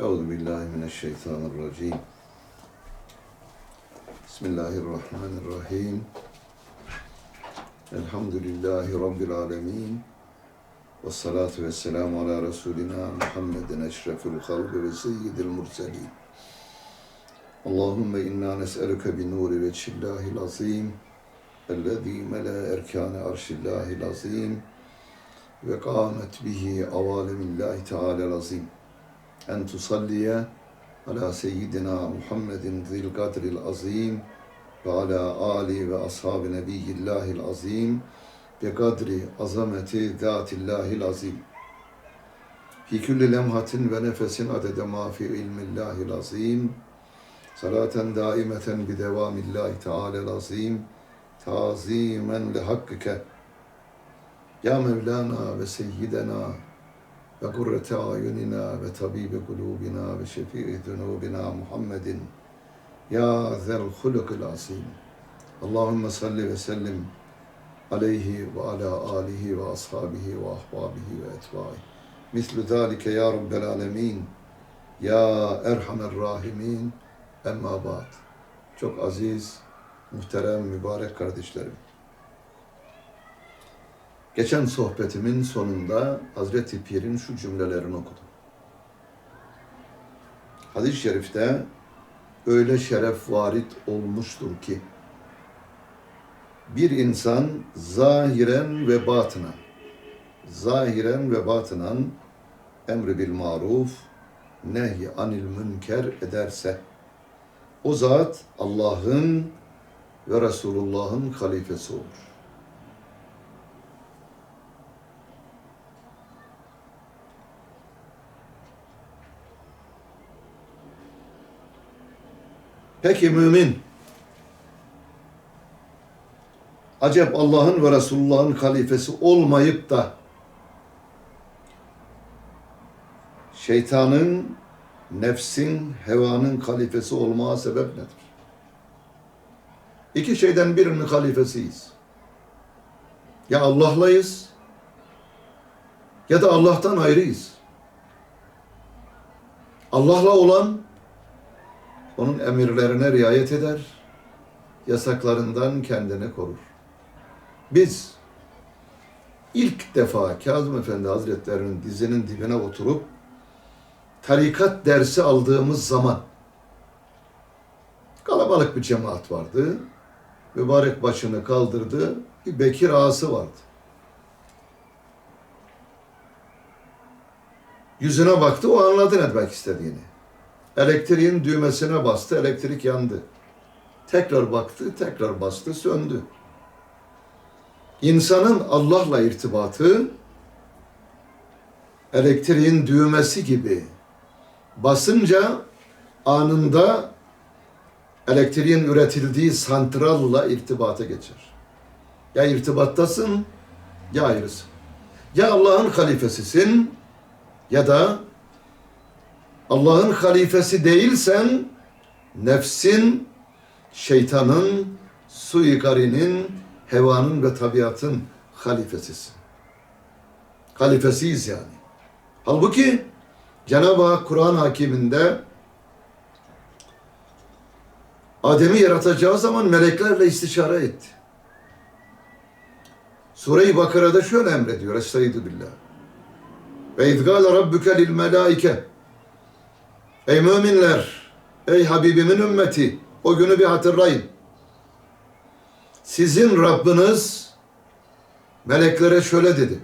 Euzu billahi mineşşeytanirracim. Bismillahirrahmanirrahim. Elhamdülillahi Rabbil alemin. Ve salatu ve selamu ala Resulina Muhammedin eşrefil halbi ve seyyidil murselin. Allahümme inna nes'elüke bi nuri veçillahil azim. Ellezî mele erkâne arşillahil azim. Ve kâmet bihi avâlemillahi teâlel azim en tusalliye ala seyyidina Muhammedin zil kadril azim ve ala ali ve ashabi nebiyyillahil azim ve kadri azameti zatillahil azim. Fi külli lemhatin ve nefesin adede ma fi ilmillahil azim. Salaten daimeten bi devamillahi teala'l azim. Tazimen li hakkike. Ya Mevlana ve Seyyidena ve gurrete ayunina ve tabibi kulubina ve şefii zunubina Muhammedin ya zel hulukul asim. Allahümme salli ve sellim aleyhi ve ala alihi ve ashabihi ve ahbabihi ve etbai. Mislu zalike ya rabbel alemin. Ya erhamer rahimin. Emma ba'd. Çok aziz, muhterem, mübarek kardeşlerim. Geçen sohbetimin sonunda Hazreti Pir'in şu cümlelerini okudum. Hadis-i şerifte öyle şeref varit olmuştur ki bir insan zahiren ve batınan zahiren ve batınan emri bil maruf nehy anil münker ederse o zat Allah'ın ve Resulullah'ın halifesi olur. Peki mümin acep Allah'ın ve Resulullah'ın halifesi olmayıp da şeytanın, nefsin, hevanın halifesi olmaya sebep nedir? İki şeyden birinin halifesiyiz. Ya Allah'layız ya da Allah'tan ayrıyız. Allah'la olan onun emirlerine riayet eder, yasaklarından kendini korur. Biz ilk defa Kazım Efendi Hazretlerinin dizinin dibine oturup tarikat dersi aldığımız zaman kalabalık bir cemaat vardı. Mübarek başını kaldırdı. Bir Bekir ağası vardı. Yüzüne baktı, o anladı ne demek istediğini. Elektriğin düğmesine bastı, elektrik yandı. Tekrar baktı, tekrar bastı, söndü. İnsanın Allah'la irtibatı elektriğin düğmesi gibi basınca anında elektriğin üretildiği santralla irtibata geçer. Ya irtibattasın ya ayrısın. Ya Allah'ın halifesisin ya da Allah'ın halifesi değilsen nefsin, şeytanın, suikarinin, hevanın ve tabiatın halifesisin. Halifesiyiz yani. Halbuki Cenab-ı Hak Kur'an hakiminde Adem'i yaratacağı zaman meleklerle istişare etti. Sure-i Bakara'da şöyle emrediyor. Estaizu billah. Ve izgâle rabbüke lil melâike. Ey müminler, ey Habibimin ümmeti, o günü bir hatırlayın. Sizin Rabbiniz meleklere şöyle dedi.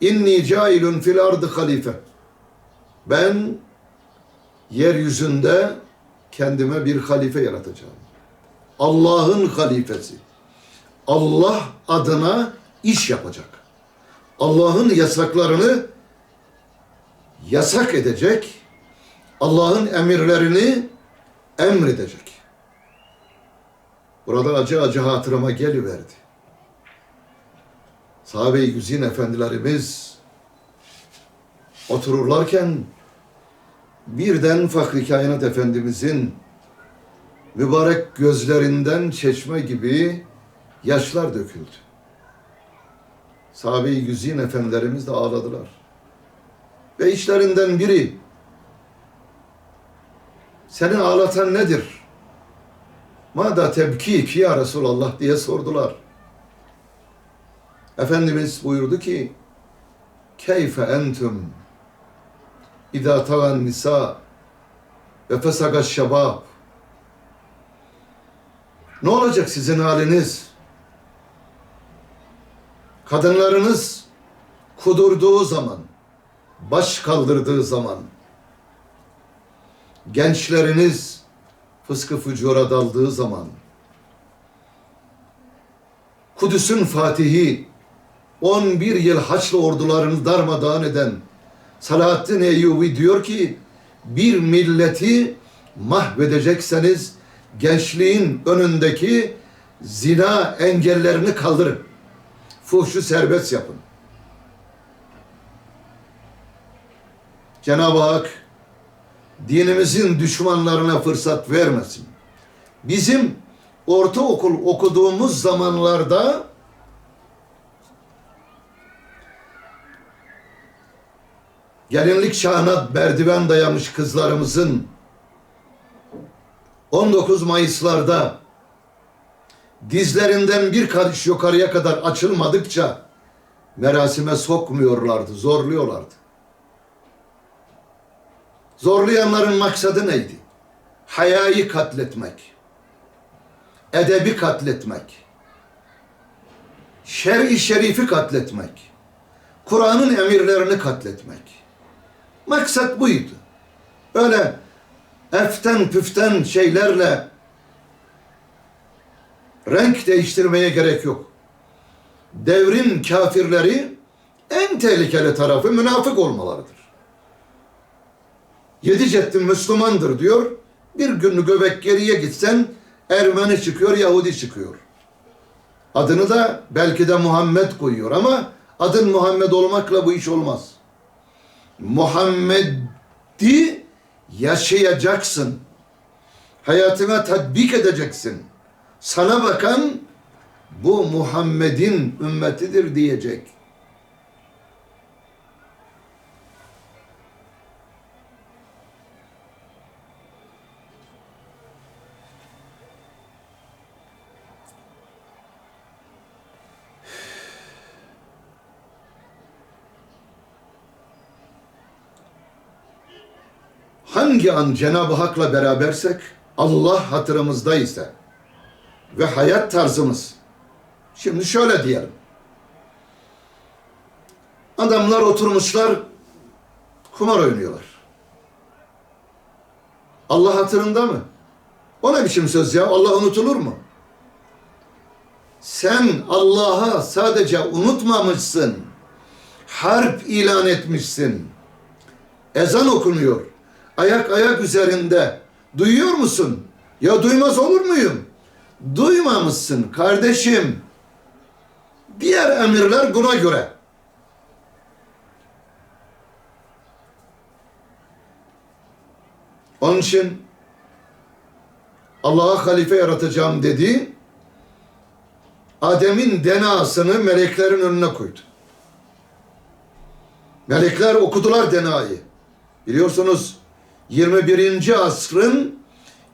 İnni cailun fil ardı halife. Ben yeryüzünde kendime bir halife yaratacağım. Allah'ın halifesi. Allah adına iş yapacak. Allah'ın yasaklarını yasak edecek. Allah'ın emirlerini emredecek. Burada acı acı hatırıma geliverdi. Sahabe-i Güzin efendilerimiz otururlarken birden Fahri Kainat Efendimizin mübarek gözlerinden çeşme gibi yaşlar döküldü. Sahabe-i Güzin efendilerimiz de ağladılar. Ve işlerinden biri Seni ağlatan nedir? Mada tebkik ya Resulallah diye sordular. Efendimiz buyurdu ki Keyfe entüm İzâ tagan nisa ve fesagas şebab Ne olacak sizin haliniz? Kadınlarınız kudurduğu zaman, baş kaldırdığı zaman, gençleriniz fıskı fücura daldığı zaman, Kudüs'ün fatihi, 11 yıl Haçlı ordularını darmadağın eden Salahaddin Eyyubi diyor ki, bir milleti mahvedecekseniz gençliğin önündeki zina engellerini kaldırın. Fuhşu serbest yapın. Cenab-ı Hak dinimizin düşmanlarına fırsat vermesin. Bizim ortaokul okuduğumuz zamanlarda gelinlik çağına merdiven dayamış kızlarımızın 19 Mayıs'larda dizlerinden bir karış yukarıya kadar açılmadıkça merasime sokmuyorlardı, zorluyorlardı. Zorlayanların maksadı neydi? Hayayı katletmek, edebi katletmek, şer-i şerifi katletmek, Kur'an'ın emirlerini katletmek. Maksat buydu. Öyle eften püften şeylerle renk değiştirmeye gerek yok. Devrin kafirleri en tehlikeli tarafı münafık olmalarıdır. Yedi cettin Müslümandır diyor. Bir gün göbek geriye gitsen Ermeni çıkıyor, Yahudi çıkıyor. Adını da belki de Muhammed koyuyor ama adın Muhammed olmakla bu iş olmaz. Muhammed'i yaşayacaksın. Hayatına tatbik edeceksin. Sana bakan bu Muhammed'in ümmetidir diyecek. Hangi an Cenab-ı Hak'la berabersek Allah hatırımızda ise ve hayat tarzımız şimdi şöyle diyelim adamlar oturmuşlar kumar oynuyorlar Allah hatırında mı? O ne biçim söz ya? Allah unutulur mu? Sen Allah'a sadece unutmamışsın. Harp ilan etmişsin. Ezan okunuyor ayak ayak üzerinde. Duyuyor musun? Ya duymaz olur muyum? Duymamışsın kardeşim. Diğer emirler buna göre. Onun için Allah'a halife yaratacağım dedi. Adem'in denasını meleklerin önüne koydu. Melekler okudular denayı. Biliyorsunuz 21. asrın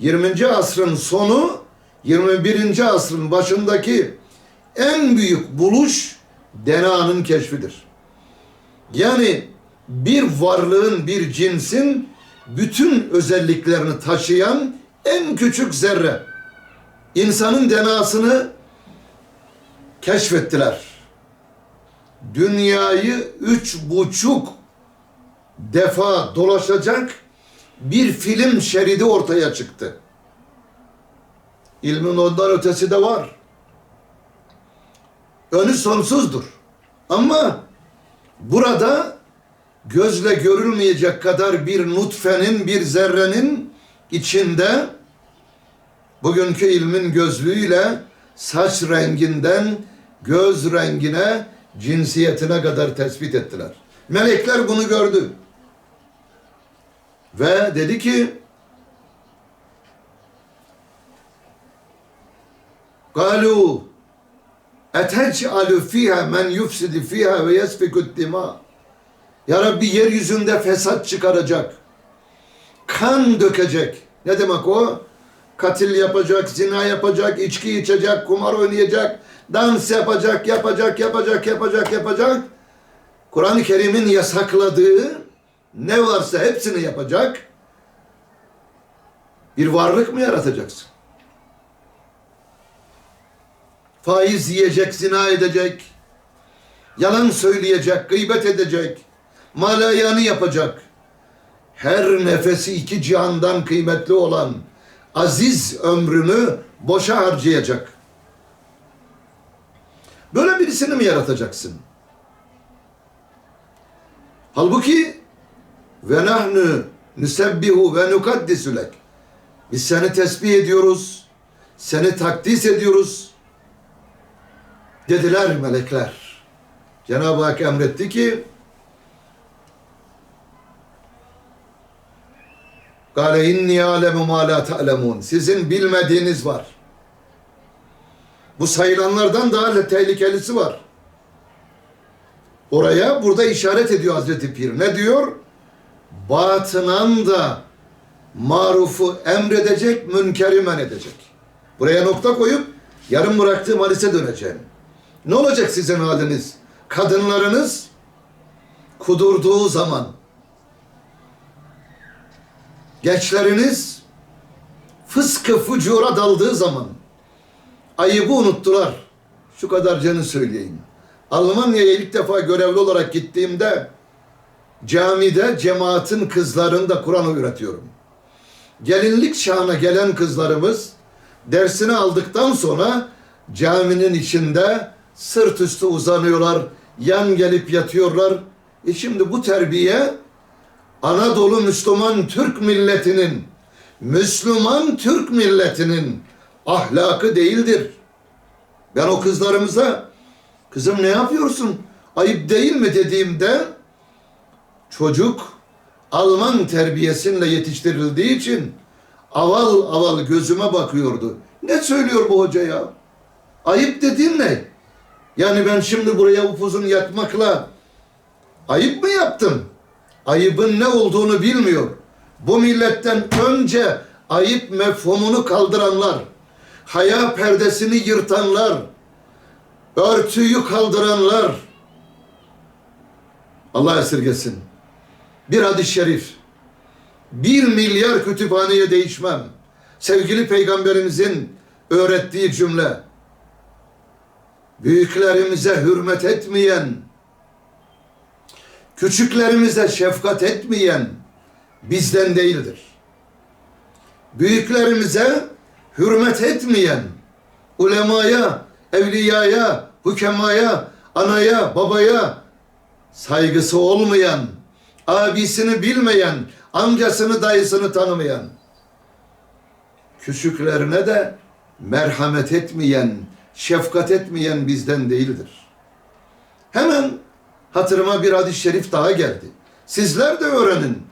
20. asrın sonu 21. asrın başındaki en büyük buluş DNA'nın keşfidir. Yani bir varlığın, bir cinsin bütün özelliklerini taşıyan en küçük zerre. İnsanın DNA'sını keşfettiler. Dünyayı üç buçuk defa dolaşacak bir film şeridi ortaya çıktı. İlmin ondan ötesi de var. Önü sonsuzdur. Ama burada gözle görülmeyecek kadar bir nutfenin, bir zerrenin içinde bugünkü ilmin gözlüğüyle saç renginden göz rengine, cinsiyetine kadar tespit ettiler. Melekler bunu gördü. Ve dedi ki قالوا اَتَجْعَلُ ف۪يهَا مَنْ يُفْسِدِ ف۪يهَا وَيَسْفِكُ الدِّمَا Ya Rabbi yeryüzünde fesat çıkaracak, kan dökecek, Ne demek o? Katil yapacak, zina yapacak, içki içecek, kumar oynayacak, dans yapacak, yapacak, yapacak, yapacak, yapacak. Kur'an-ı Kerim'in yasakladığı ne varsa hepsini yapacak. Bir varlık mı yaratacaksın? Faiz yiyecek, zina edecek, yalan söyleyecek, gıybet edecek, malayanı yapacak. Her nefesi iki cihandan kıymetli olan aziz ömrünü boşa harcayacak. Böyle birisini mi yaratacaksın? Halbuki ve nahnu nusebbihu ve nukaddisu lek. Biz seni tesbih ediyoruz. Seni takdis ediyoruz. Dediler melekler. Cenab-ı Hak emretti ki Kale inni alemu ma la ta'lemun. Sizin bilmediğiniz var. Bu sayılanlardan daha tehlikelisi var. Oraya burada işaret ediyor Hazreti Pir. Ne diyor? Batınan da marufu emredecek, münkeri men edecek. Buraya nokta koyup yarım bıraktığım hadise döneceğim. Ne olacak sizin haliniz? Kadınlarınız kudurduğu zaman gençleriniz fıskı fucura daldığı zaman ayıbı unuttular. Şu kadar canı söyleyeyim. Almanya'ya ilk defa görevli olarak gittiğimde camide cemaatin kızlarını Kur'an öğretiyorum. Gelinlik çağına gelen kızlarımız dersini aldıktan sonra caminin içinde sırt üstü uzanıyorlar, yan gelip yatıyorlar. E şimdi bu terbiye Anadolu Müslüman Türk milletinin, Müslüman Türk milletinin ahlakı değildir. Ben o kızlarımıza kızım ne yapıyorsun? Ayıp değil mi dediğimde çocuk Alman terbiyesiyle yetiştirildiği için aval aval gözüme bakıyordu. Ne söylüyor bu hoca ya? Ayıp dediğin ne? Yani ben şimdi buraya upuzun yatmakla ayıp mı yaptım? Ayıbın ne olduğunu bilmiyor. Bu milletten önce ayıp mefhumunu kaldıranlar, haya perdesini yırtanlar, örtüyü kaldıranlar, Allah esirgesin. Bir hadis-i şerif, bir milyar kütüphaneye değişmem. Sevgili Peygamberimizin öğrettiği cümle, büyüklerimize hürmet etmeyen, küçüklerimize şefkat etmeyen bizden değildir. Büyüklerimize hürmet etmeyen, ulemaya, evliyaya, hükemaya, anaya, babaya saygısı olmayan, abisini bilmeyen, amcasını, dayısını tanımayan, küçüklerine de merhamet etmeyen, şefkat etmeyen bizden değildir. Hemen hatırıma bir hadis-i şerif daha geldi. Sizler de öğrenin.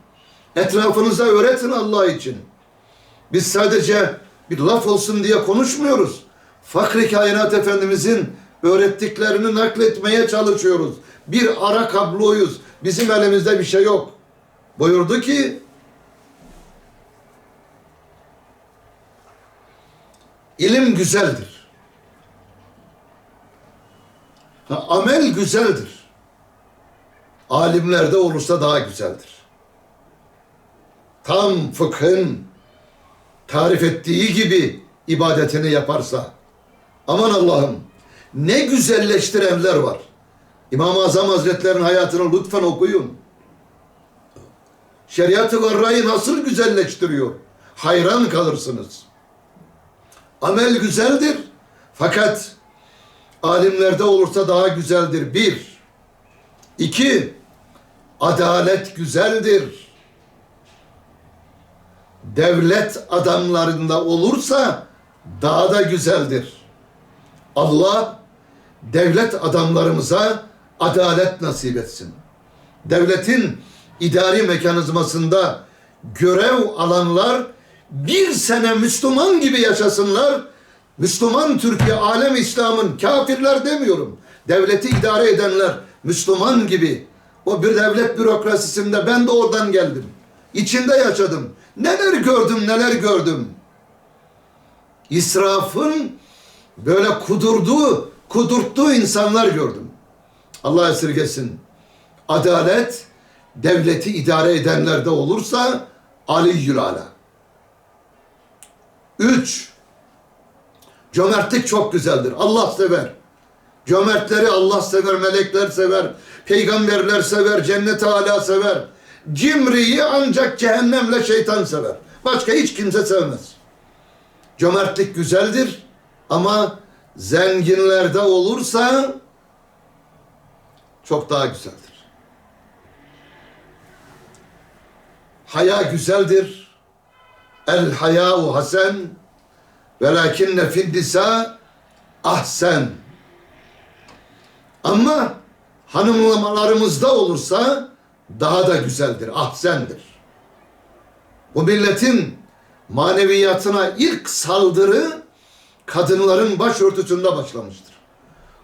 Etrafınıza öğretin Allah için. Biz sadece bir laf olsun diye konuşmuyoruz. Fakri Kainat Efendimizin öğrettiklerini nakletmeye çalışıyoruz. Bir ara kabloyuz. Bizim elimizde bir şey yok. Buyurdu ki ilim güzeldir. Ha, amel güzeldir. Alimlerde olursa daha güzeldir. Tam fıkhın tarif ettiği gibi ibadetini yaparsa aman Allah'ım ne güzelleştirenler var. İmam-ı Azam Hazretleri'nin hayatını lütfen okuyun. Şeriatı nasıl güzelleştiriyor? Hayran kalırsınız. Amel güzeldir. Fakat alimlerde olursa daha güzeldir. Bir. İki. Adalet güzeldir. Devlet adamlarında olursa daha da güzeldir. Allah devlet adamlarımıza adalet nasip etsin. Devletin idari mekanizmasında görev alanlar bir sene Müslüman gibi yaşasınlar. Müslüman Türkiye, alem İslam'ın kafirler demiyorum. Devleti idare edenler Müslüman gibi o bir devlet bürokrasisinde ben de oradan geldim. içinde yaşadım. Neler gördüm, neler gördüm. İsrafın böyle kudurduğu, kudurttuğu insanlar gördüm. Allah esirgesin. Adalet devleti idare edenlerde olursa aliyyül ala. Üç, cömertlik çok güzeldir. Allah sever. Cömertleri Allah sever, melekler sever, peygamberler sever, cennet ala sever. Cimriyi ancak cehennemle şeytan sever. Başka hiç kimse sevmez. Cömertlik güzeldir ama zenginlerde olursa çok daha güzeldir. Haya güzeldir. El haya'u hasen velakinne fiddisa ahsen. Ama hanımlamalarımızda olursa daha da güzeldir, ahsendir. Bu milletin maneviyatına ilk saldırı kadınların başörtüsünde başlamıştır.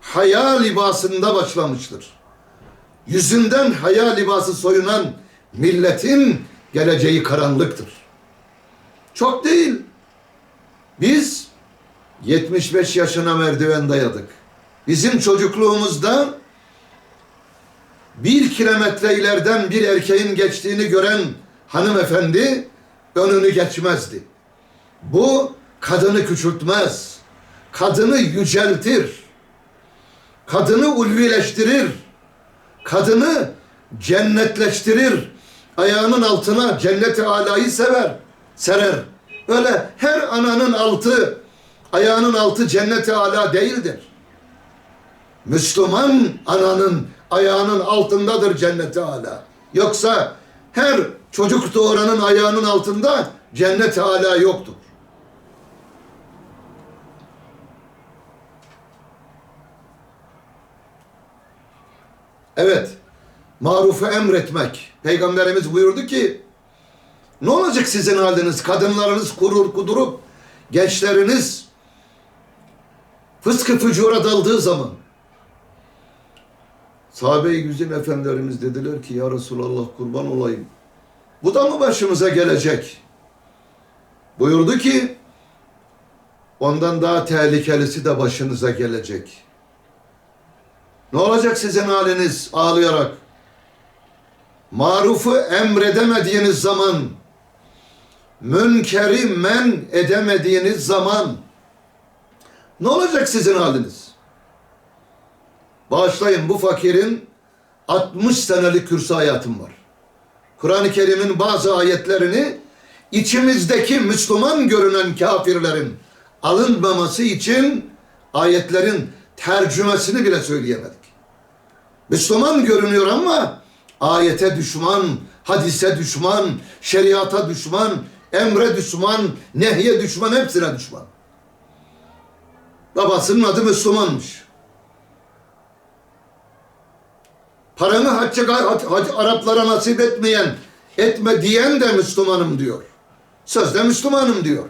Haya libasında başlamıştır. Yüzünden haya libası soyunan milletin geleceği karanlıktır. Çok değil. Biz 75 yaşına merdiven dayadık. Bizim çocukluğumuzda bir kilometre ileriden bir erkeğin geçtiğini gören hanımefendi önünü geçmezdi. Bu kadını küçültmez. Kadını yüceltir. Kadını ulvileştirir. Kadını cennetleştirir. Ayağının altına cennet-i alayı sever, serer. Öyle her ananın altı, ayağının altı cennet-i ala değildir. Müslüman ananın ayağının altındadır cennet-i ala. Yoksa her çocuk doğuranın ayağının altında cennet-i ala yoktur. Evet, marufu emretmek. Peygamberimiz buyurdu ki, ne olacak sizin haliniz? Kadınlarınız kurur kudurup, gençleriniz fıskı fücura daldığı zaman. Sahabe-i efendilerimiz dediler ki, Ya Resulallah kurban olayım. Bu da mı başımıza gelecek? Buyurdu ki, ondan daha tehlikelisi de başınıza gelecek. Ne olacak sizin haliniz ağlayarak? Marufu emredemediğiniz zaman, münkeri men edemediğiniz zaman ne olacak sizin haliniz? Bağışlayın bu fakirin 60 senelik kürsü hayatım var. Kur'an-ı Kerim'in bazı ayetlerini içimizdeki Müslüman görünen kafirlerin alınmaması için ayetlerin tercümesini bile söyleyemedik. Müslüman görünüyor ama ayete düşman, hadise düşman, şeriata düşman, emre düşman, nehye düşman, hepsine düşman. Babasının adı Müslümanmış. Paranı hacca, hac, Araplara nasip etmeyen, etme diyen de Müslümanım diyor. Sözde Müslümanım diyor.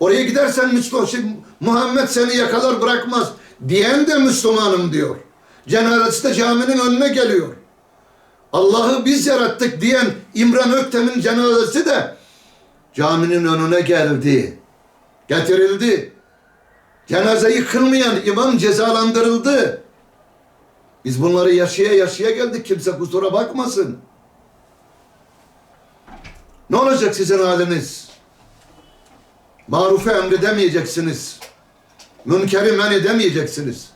Oraya gidersen Müslüman, şey, Muhammed seni yakalar bırakmaz diyen de Müslümanım diyor. Cenazesi de caminin önüne geliyor. Allah'ı biz yarattık diyen İmran Öktem'in cenazesi de caminin önüne geldi. Getirildi. Cenaze yıkılmayan imam cezalandırıldı. Biz bunları yaşaya yaşaya geldik. Kimse kusura bakmasın. Ne olacak sizin haliniz? Marufu emredemeyeceksiniz. Münkeri men edemeyeceksiniz.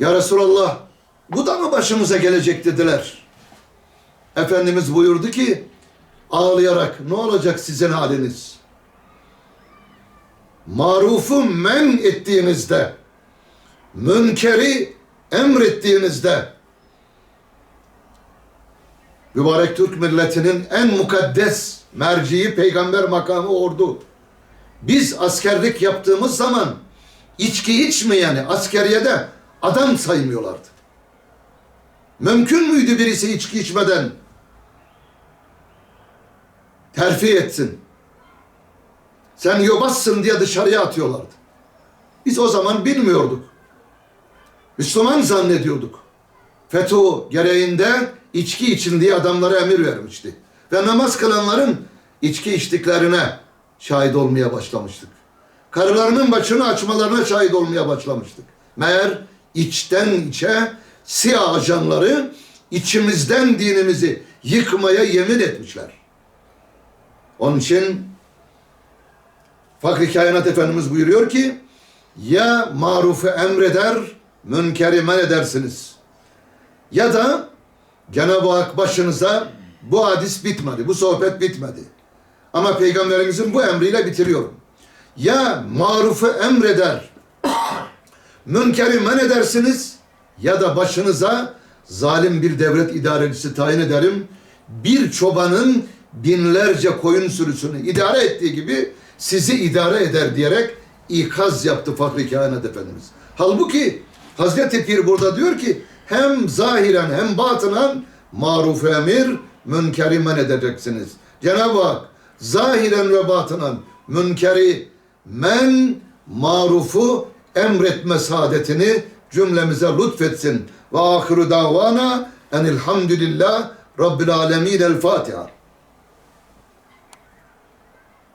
Ya Resulallah bu da mı başımıza gelecek dediler. Efendimiz buyurdu ki ağlayarak ne olacak sizin haliniz? Marufu men ettiğinizde, münkeri emrettiğinizde, mübarek Türk milletinin en mukaddes merciği peygamber makamı ordu. Biz askerlik yaptığımız zaman içki içmeyeni askeriyede adam saymıyorlardı. Mümkün müydü birisi içki içmeden terfi etsin? Sen yobazsın diye dışarıya atıyorlardı. Biz o zaman bilmiyorduk. Müslüman zannediyorduk. FETÖ gereğinde içki için diye adamlara emir vermişti. Ve namaz kılanların içki içtiklerine şahit olmaya başlamıştık. Karılarının başını açmalarına şahit olmaya başlamıştık. Meğer içten içe siyah ajanları içimizden dinimizi yıkmaya yemin etmişler. Onun için Fakri Kainat Efendimiz buyuruyor ki ya marufu emreder, münkeri men edersiniz. Ya da Cenab-ı Hak başınıza bu hadis bitmedi, bu sohbet bitmedi. Ama Peygamberimizin bu emriyle bitiriyorum. Ya marufu emreder, münkeri men edersiniz ya da başınıza zalim bir devlet idarecisi tayin ederim. Bir çobanın binlerce koyun sürüsünü idare ettiği gibi sizi idare eder diyerek ikaz yaptı Fahri Kainat Efendimiz. Halbuki Hazreti Pir burada diyor ki hem zahiren hem batınan maruf emir münkeri men edeceksiniz. Cenab-ı Hak zahiren ve batınan münkeri men marufu emretme saadetini cümlemize lütfetsin. Ve ahiru davana enilhamdülillah Rabbil alemin el Fatiha.